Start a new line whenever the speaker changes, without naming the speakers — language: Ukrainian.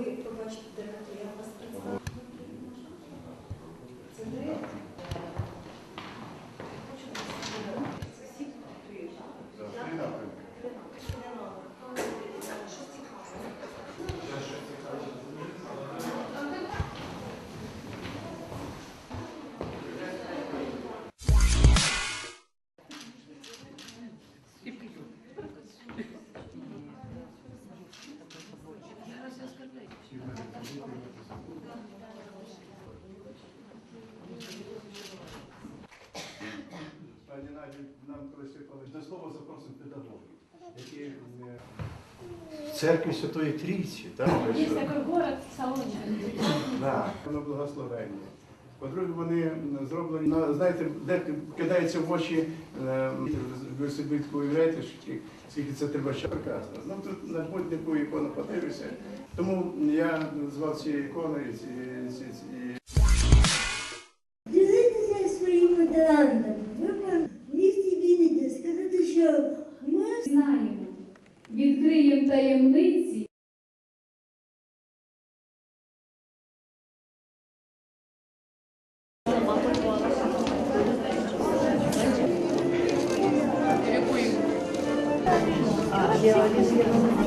ви побачите директора, я вас представлю. Одне слово запросимо педагогів, які е, в церкві Святої Трійці, воно благословення. По-друге, вони зроблені, знаєте, де кидається в очі, е, ви собі уявляєте, що скільки це треба ще прекрасно. Ну тут на будь-яку ікону подивишся. Тому я назвав цією іконою ці, ці, ці,
відкриємо таємниці.
А,